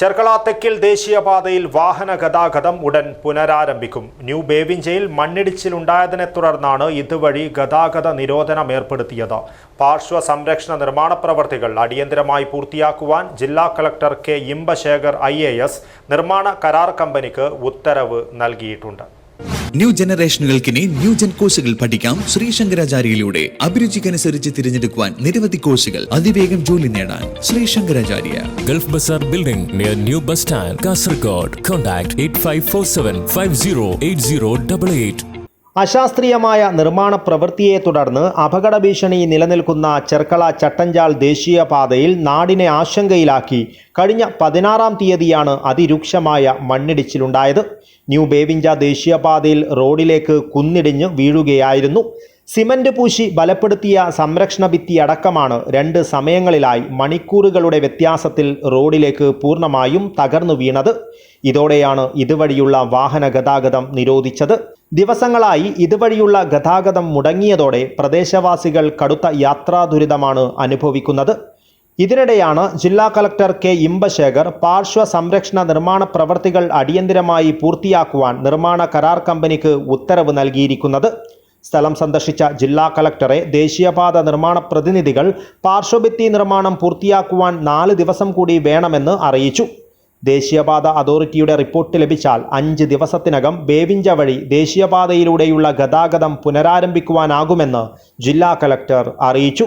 ചെർക്കള തെക്കിൽ ദേശീയപാതയിൽ വാഹന ഗതാഗതം ഉടൻ പുനരാരംഭിക്കും. ന്യൂ ബേവിഞ്ചയിൽ മണ്ണിടിച്ചിലുണ്ടായതിനെ തുടർന്നാണ് ഇതുവഴി ഗതാഗത നിരോധനം ഏർപ്പെടുത്തിയത്. പാർശ്വ സംരക്ഷണ നിർമ്മാണ പ്രവർത്തികൾ അടിയന്തരമായി പൂർത്തിയാക്കുവാൻ ജില്ലാ കളക്ടർ കെ ഇമ്പശേഖർ ഐ നിർമ്മാണ കരാർ കമ്പനിക്ക് ഉത്തരവ് നൽകിയിട്ടുണ്ട്. ന്യൂ ജനറേഷനുകൾക്കിനി ന്യൂ ജൻ കോഴ്സുകൾ പഠിക്കാം ശ്രീ ശങ്കരാചാര്യയിലൂടെ അഭിരുചിക്കനുസരിച്ച് തിരഞ്ഞെടുക്കുവാൻ നിരവധി കോഴ്സുകൾ അതിവേഗം ജോലി നേടാൻ Shri Shankaracharya Gulf Bazaar Building near New Bus Stand, Kasargod. Contact 8547 508088. അശാസ്ത്രീയമായ നിർമ്മാണ പ്രവൃത്തിയെ തുടർന്ന് അപകട ഭീഷണി നിലനിൽക്കുന്ന ചെർക്കള ചട്ടഞ്ചാൽ ദേശീയപാതയിൽ നാടിനെ ആശങ്കയിലാക്കി കഴിഞ്ഞ പതിനാറാം തീയതിയാണ് അതിരൂക്ഷമായ മണ്ണിടിച്ചിലുണ്ടായത്. ന്യൂ ബേവിഞ്ച ദേശീയപാതയിൽ റോഡിലേക്ക് കുന്നിടിഞ്ഞ് വീഴുകയായിരുന്നു. സിമന്റ് പൂശി ബലപ്പെടുത്തിയ സംരക്ഷണ ഭിത്തി അടക്കമാണ് രണ്ട് സമയങ്ങളിലായി മണിക്കൂറുകളുടെ വ്യത്യാസത്തിൽ റോഡിലേക്ക് പൂർണമായും തകർന്നു വീണത്. ഇതോടെയാണ് ഇതുവഴിയുള്ള വാഹന ഗതാഗതം നിരോധിച്ചത്. ദിവസങ്ങളായി ഇതുവഴിയുള്ള ഗതാഗതം മുടങ്ങിയതോടെ പ്രദേശവാസികൾ കടുത്ത യാത്രാ ദുരിതമാണ് അനുഭവിക്കുന്നത്. ഇതിനിടെയാണ് ജില്ലാ കളക്ടർ കെ ഇമ്പശേഖർ പാർശ്വ സംരക്ഷണ നിർമ്മാണ പ്രവർത്തികൾ അടിയന്തിരമായി പൂർത്തിയാക്കുവാൻ നിർമ്മാണ കരാർ കമ്പനിക്ക് ഉത്തരവ് നൽകിയിരിക്കുന്നത്. സ്ഥലം സന്ദർശിച്ച ജില്ലാ കളക്ടറെ ദേശീയപാത നിർമ്മാണ പ്രതിനിധികൾ പാർശ്വഭിത്തി നിർമ്മാണം പൂർത്തിയാക്കുവാൻ നാല് ദിവസം കൂടി വേണമെന്ന് അറിയിച്ചു. ദേശീയപാത അതോറിറ്റിയുടെ റിപ്പോർട്ട് ലഭിച്ചാൽ അഞ്ച് ദിവസത്തിനകം ബേവിഞ്ച വഴി ദേശീയപാതയിലൂടെയുള്ള ഗതാഗതം പുനരാരംഭിക്കുവാനാകുമെന്ന് ജില്ലാ കളക്ടർ അറിയിച്ചു.